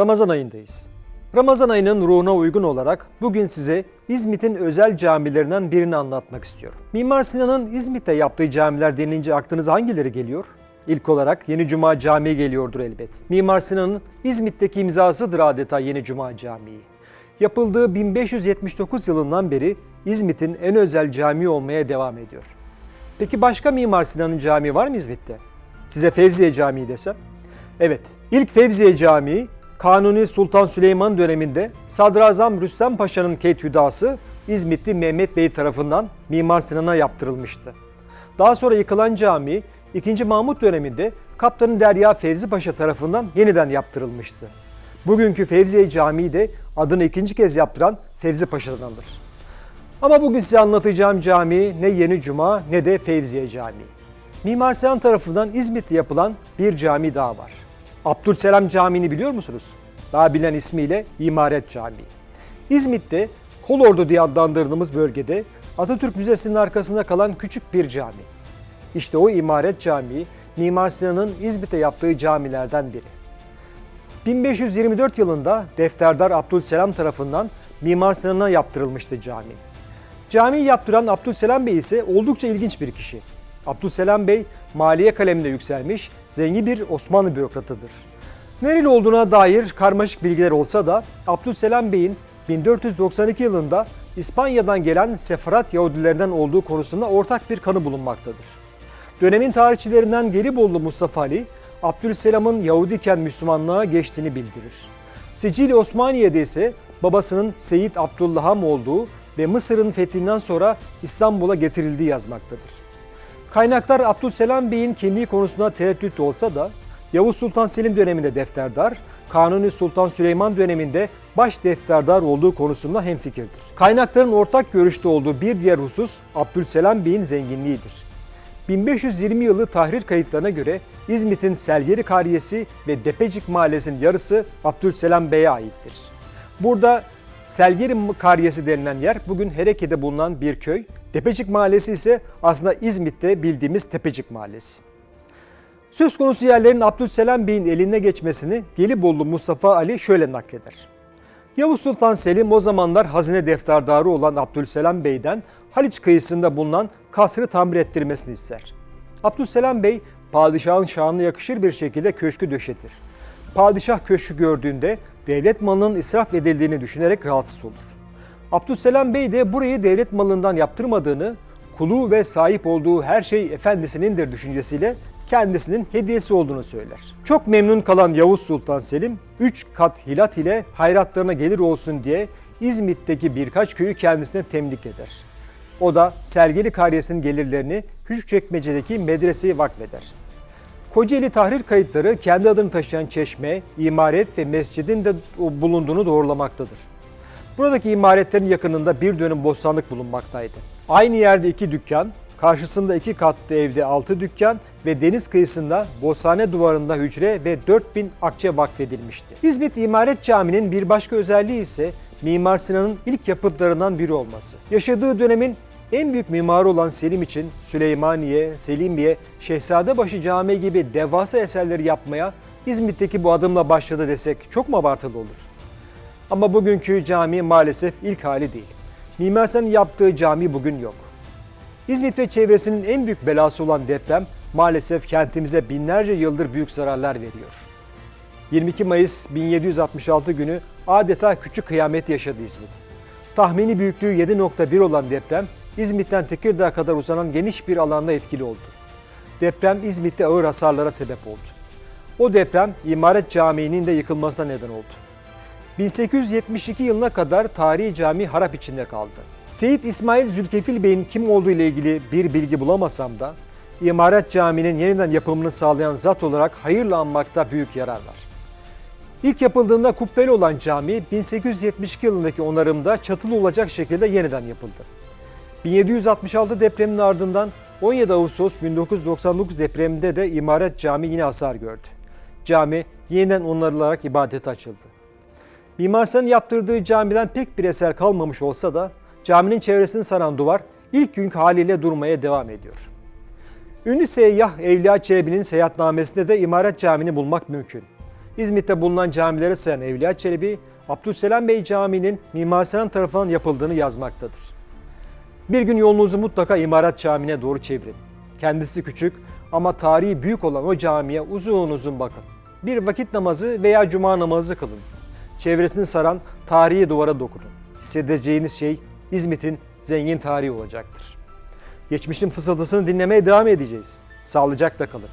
Ramazan ayındayız. Ramazan ayının ruhuna uygun olarak bugün size İzmit'in özel camilerinden birini anlatmak istiyorum. Mimar Sinan'ın İzmit'te yaptığı camiler denilince aklınıza hangileri geliyor? İlk olarak Yeni Cuma Camii geliyordur elbet. Mimar Sinan'ın İzmit'teki imzasıdır adeta Yeni Cuma Camii. Yapıldığı 1579 yılından beri İzmit'in en özel camii olmaya devam ediyor. Peki başka Mimar Sinan'ın camii var mı İzmit'te? Size Fevziye Camii desem? Evet, ilk Fevziye Camii Kanuni Sultan Süleyman döneminde Sadrazam Rüstem Paşa'nın keyhüdası İzmitli Mehmet Bey tarafından Mimar Sinan'a yaptırılmıştı. Daha sonra yıkılan cami 2. Mahmut döneminde Kaptanı Derya Fevzi Paşa tarafından yeniden yaptırılmıştı. Bugünkü Fevziye Camii de adını ikinci kez yaptıran Fevzi Paşa'dan alır. Ama bugün size anlatacağım cami ne Yeni Cuma ne de Fevziye Camii. Mimar Sinan tarafından İzmit'te yapılan bir cami daha var. Abdülselam Camii'ni biliyor musunuz? Daha bilinen ismiyle İmaret Camii. İzmit'te Kolordu diye adlandırdığımız bölgede Atatürk Müzesi'nin arkasında kalan küçük bir cami. İşte o İmaret Camii Mimar Sinan'ın İzmit'te yaptığı camilerden biri. 1524 yılında Defterdar Abdülselam tarafından Mimar Sinan'a yaptırılmıştı cami. Camiyi yaptıran Abdülselam Bey ise oldukça ilginç bir kişi. Abdülselam Bey maliye kaleminde yükselmiş zengin bir Osmanlı bürokratıdır. Nereli olduğuna dair karmaşık bilgiler olsa da Abdülselam Bey'in 1492 yılında İspanya'dan gelen Sefarat Yahudilerinden olduğu konusunda ortak bir kanı bulunmaktadır. Dönemin tarihçilerinden Gelibollu Mustafa Ali, Abdülselam'ın Yahudiken Müslümanlığa geçtiğini bildirir. Sicilya Osmaniye'de ise babasının Seyit Abdullaham olduğu ve Mısır'ın fethinden sonra İstanbul'a getirildiği yazmaktadır. Kaynaklar Abdülselam Bey'in kimliği konusunda tereddüt olsa da Yavuz Sultan Selim döneminde defterdar, Kanuni Sultan Süleyman döneminde baş defterdar olduğu konusunda hemfikirdir. Kaynakların ortak görüşte olduğu bir diğer husus Abdülselam Bey'in zenginliğidir. 1520 yılı tahrir kayıtlarına göre İzmit'in Selgeri Kariyesi ve Depecik Mahallesi'nin yarısı Abdülselam Bey'e aittir. Burada Selgeri Kariyesi denilen yer bugün Hereke'de bulunan bir köy. Tepecik Mahallesi ise aslında İzmit'te bildiğimiz Tepecik Mahallesi. Söz konusu yerlerin Abdülselam Bey'in eline geçmesini Gelibolu Mustafa Ali şöyle nakleder. Yavuz Sultan Selim o zamanlar hazine defterdarı olan Abdülselam Bey'den Haliç kıyısında bulunan kasrı tamir ettirmesini ister. Abdülselam Bey padişahın şanına yakışır bir şekilde köşkü döşetir. Padişah köşkü gördüğünde devlet malının israf edildiğini düşünerek rahatsız olur. Abdülselam Bey de burayı devlet malından yaptırmadığını, kulu ve sahip olduğu her şey efendisinindir düşüncesiyle kendisinin hediyesi olduğunu söyler. Çok memnun kalan Yavuz Sultan Selim 3 kat hilat ile hayratlarına gelir olsun diye İzmit'teki birkaç köyü kendisine temlik eder. O da Sergeli Kariyesi'nin gelirlerini Küçükçekmece'deki medreseye vakfeder. Kocaeli tahrir kayıtları kendi adını taşıyan çeşme, imaret ve mescidin de bulunduğunu doğrulamaktadır. Buradaki imaretlerin yakınında bir dönüm bostanlık bulunmaktaydı. Aynı yerde iki dükkan, karşısında iki katlı evde altı dükkan ve deniz kıyısında bostane duvarında hücre ve 4000 akçe vakfedilmişti. İzmit İmaret Camii'nin bir başka özelliği ise Mimar Sinan'ın ilk yapıtlarından biri olması. Yaşadığı dönemin en büyük mimarı olan Selim için Süleymaniye, Selimiye, Şehzadebaşı Camii gibi devasa eserleri yapmaya İzmit'teki bu adımla başladı desek çok mu abartılı olur? Ama bugünkü cami maalesef ilk hali değil. Mimar Sinan'ın yaptığı cami bugün yok. İzmit ve çevresinin en büyük belası olan deprem maalesef kentimize binlerce yıldır büyük zararlar veriyor. 22 Mayıs 1766 günü adeta küçük kıyamet yaşadı İzmit. Tahmini büyüklüğü 7.1 olan deprem İzmit'ten Tekirdağ'a kadar uzanan geniş bir alanda etkili oldu. Deprem İzmit'te ağır hasarlara sebep oldu. O deprem İmaret Camii'nin de yıkılmasına neden oldu. 1872 yılına kadar tarihi cami harap içinde kaldı. Seyit İsmail Zülkefil Bey'in kim olduğu ile ilgili bir bilgi bulamasam da İmaret Camii'nin yeniden yapımını sağlayan zat olarak hayırla anmakta büyük yarar var. İlk yapıldığında kubbeli olan cami 1872 yılındaki onarımda çatılı olacak şekilde yeniden yapıldı. 1766 depreminin ardından 17 Ağustos 1999 depreminde de İmaret Cami yine hasar gördü. Cami yeniden onarılarak ibadete açıldı. Mimar Sinan'ın yaptırdığı camiden pek bir eser kalmamış olsa da caminin çevresini saran duvar ilk günkü haliyle durmaya devam ediyor. Ünlü seyyah Evliya Çelebi'nin seyahatnamesinde de İmaret Camii'ni bulmak mümkün. İzmit'te bulunan camileri sayan Evliya Çelebi, Abdülselam Bey Camii'nin Mimar Sinan tarafından yapıldığını yazmaktadır. Bir gün yolunuzu mutlaka İmarat Camii'ne doğru çevirin. Kendisi küçük ama tarihi büyük olan o camiye uzun uzun bakın. Bir vakit namazı veya cuma namazı kılın. Çevresini saran tarihi duvara dokunun. Hissedeceğiniz şey İzmit'in zengin tarihi olacaktır. Geçmişin fısıltısını dinlemeye devam edeceğiz. Sağlıcakla kalın.